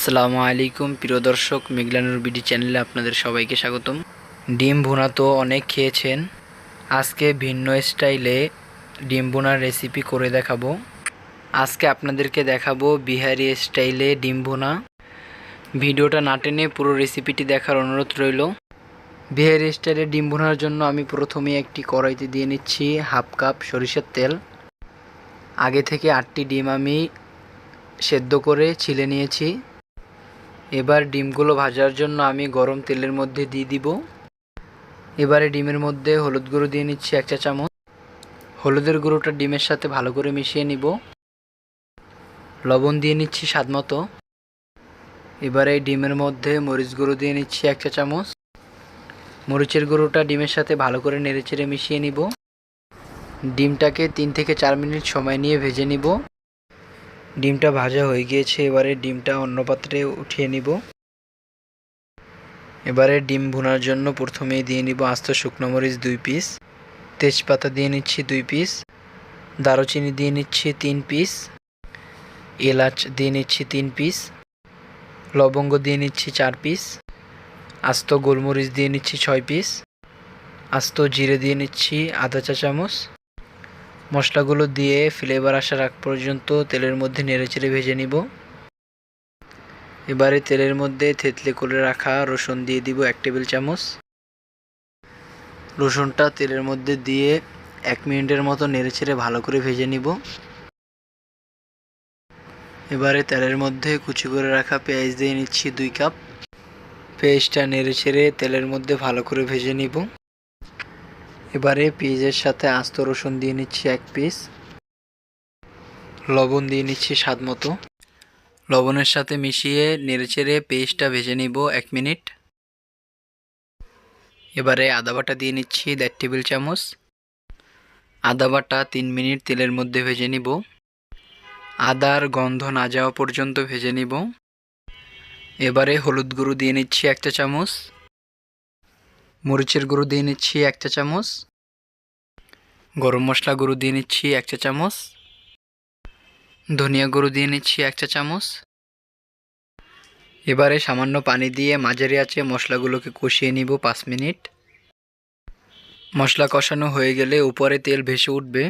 আসসালামু আলাইকুম। প্রিয় দর্শক মেঘলানুর বিডি চ্যানেলে আপনাদের সবাইকে স্বাগতম। ডিম ভুনা তো অনেক খেয়েছেন। আজকে ভিন্ন স্টাইলে ডিম ভুনার রেসিপি করে দেখাবো। আজকে আপনাদেরকে দেখাবো বিহারি স্টাইলে ডিম ভুনা। ভিডিওটা না টেনে পুরো রেসিপিটি দেখার অনুরোধ রইল। বিহারি স্টাইলে ডিম ভুনার জন্য আমি প্রথমে একটি কড়াইতে দিয়ে নিচ্ছি হাফ কাপ সরিষার তেল। আগে থেকে আটটি ডিম আমি সেদ্ধ করে ছিলে নিয়েছি। এবার ডিমগুলো ভাজার জন্য আমি গরম তেলের মধ্যে দিয়ে দিব। এবারে ডিমের মধ্যে হলুদ গুঁড়ো দিয়ে নিচ্ছি এক চা চামচ। হলুদের গুঁড়োটা ডিমের সাথে ভালো করে মিশিয়ে নিব। লবণ দিয়ে নিচ্ছি স্বাদ মতো। এবারে ডিমের মধ্যে মরিচ গুঁড়ো দিয়ে নিচ্ছি এক চা চামচ। মরিচের গুঁড়োটা ডিমের সাথে ভালো করে নেড়েচেড়ে মিশিয়ে নিব। ডিমটাকে তিন থেকে চার মিনিট সময় নিয়ে ভেজে নিব। ডিমটা ভাজা হয়ে গিয়েছে, এবারে ডিমটা অন্য পাত্রে উঠিয়ে নিব। এবারে ডিম ভুনার জন্য প্রথমেই দিয়ে নিব আস্ত শুকনো মরিচ দুই পিস, তেজপাতা দিয়ে নিচ্ছি দুই পিস, দারুচিনি দিয়ে নিচ্ছি তিন পিস, এলাচ দিয়ে নিচ্ছি তিন পিস, লবঙ্গ দিয়ে নিচ্ছি চার পিস, আস্ত গোলমরিচ দিয়ে নিচ্ছি ছয় পিস, আস্ত জিরে দিয়ে নিচ্ছি আধা চা চামচ মশলাগুলো দিয়ে ফ্লেভার আসার আগ পর্যন্ত তেলের মধ্যে নেড়েচেড়ে ভেজে নিব। এবারে তেলের মধ্যে থেতলে করে রাখা রসুন দিয়ে দিব এক টেবিল চামচ। রসুনটা তেলের মধ্যে দিয়ে এক মিনিটের মতো নেড়েচেড়ে ভালো করে ভেজে নিব। এবারে তেলের মধ্যে কুচি করে রাখা পেঁয়াজ দিয়ে নিচ্ছি দুই কাপ। পেঁয়াজটা নেড়েচেড়ে তেলের মধ্যে ভালো করে ভেজে নিব। এবারে পেঁয়াজের সাথে আস্ত রসুন দিয়ে নিচ্ছি এক পিস। লবণ দিয়ে নিচ্ছি স্বাদ মতো। লবণের সাথে মিশিয়ে নেড়েচেড়ে পেস্টটা ভেজে নিব এক মিনিট। এবারে আদা বাটা দিয়ে নিচ্ছি দেড় টেবিল চামচ। আদা বাটা তিন মিনিট তেলের মধ্যে ভেজে নিব। আদার গন্ধ না যাওয়া পর্যন্ত ভেজে নিব। এবারে হলুদ গুঁড়ো দিয়ে নিচ্ছি একটা চামচ। মরিচের গুঁড়ো দিয়ে নিচ্ছি একটা চামচ। গরম মশলা গুঁড়ো দিয়ে নিচ্ছি এক চা চামচ। ধনিয়া গুঁড়ো দিয়ে নিচ্ছি এক চা চামচ। এবারে সামান্য পানি দিয়ে মাঝারি আছে মশলাগুলোকে কষিয়ে নিব পাঁচ মিনিট। মশলা কষানো হয়ে গেলে উপরে তেল ভেসে উঠবে।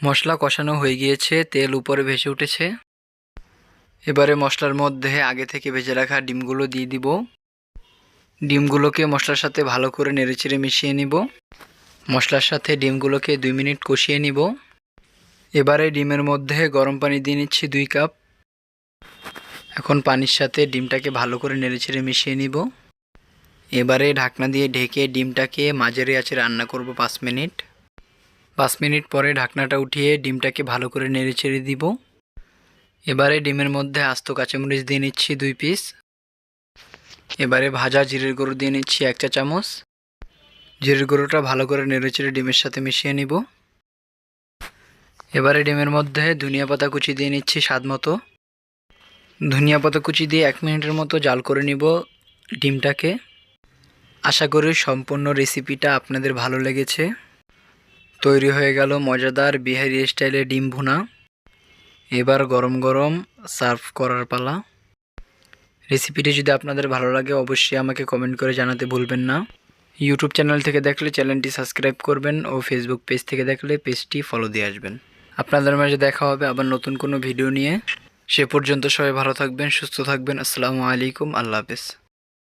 মশলা কষানো হয়ে গিয়েছে, তেল উপরে ভেসে উঠেছে। এবারে মশলার মধ্যে আগে থেকে ভেজে রাখা ডিমগুলো দিয়ে দিব। ডিমগুলোকে মশলার সাথে ভালো করে নেড়েচেড়ে মিশিয়ে নিব। মশলার সাথে ডিমগুলোকে দুই মিনিট কষিয়ে নিব। এবারে ডিমের মধ্যে গরম পানি দিয়ে নিচ্ছি দুই কাপ। এখন পানির সাথে ডিমটাকে ভালো করে নেড়েচেড়ে মিশিয়ে নিব। এবারে ঢাকনা দিয়ে ঢেকে ডিমটাকে মাঝারি আছে রান্না করব পাঁচ মিনিট। পাঁচ মিনিট পরে ঢাকনাটা উঠিয়ে ডিমটাকে ভালো করে নেড়েচেড়ে দিব। এবারে ডিমের মধ্যে আস্ত কাঁচামরিচ দিয়ে নিচ্ছি দুই পিস। এবারে ভাজা জিরের গুঁড়ো দিয়ে নিচ্ছি এক চা চামচ। জিরের গুঁড়োটা ভালো করে নেড়েচেড়ে ডিমের সাথে মিশিয়ে নিব। এবারে ডিমের মধ্যে ধনিয়া পাতা কুচি দিয়ে নিচ্ছি স্বাদ মতো। ধনিয়া পাতা কুচি দিয়ে এক মিনিটের মতো জাল করে নিব ডিমটাকে। আশা করি সম্পূর্ণ রেসিপিটা আপনাদের ভালো লেগেছে। তৈরি হয়ে গেল মজাদার বিহারি স্টাইলে ডিম ভুনা। এবার গরম গরম সার্ভ করার পালা। রেসিপিটি যদি আপনাদের ভালো লাগে, অবশ্যই আমাকে কমেন্ট করে জানাতে ভুলবেন না। ইউটিউব চ্যানেল থেকে দেখলে চ্যানেলটি সাবস্ক্রাইব করবেন ও ফেসবুক পেজ থেকে দেখলে পেজটি ফলো দিয়ে আসবেন। আপনাদের মাঝে দেখা হবে আবার নতুন কোনো ভিডিও নিয়ে। সে পর্যন্ত সবাই ভালো থাকবেন, সুস্থ থাকবেন। আসসালামু আলাইকুম, আল্লাহ হাফেজ।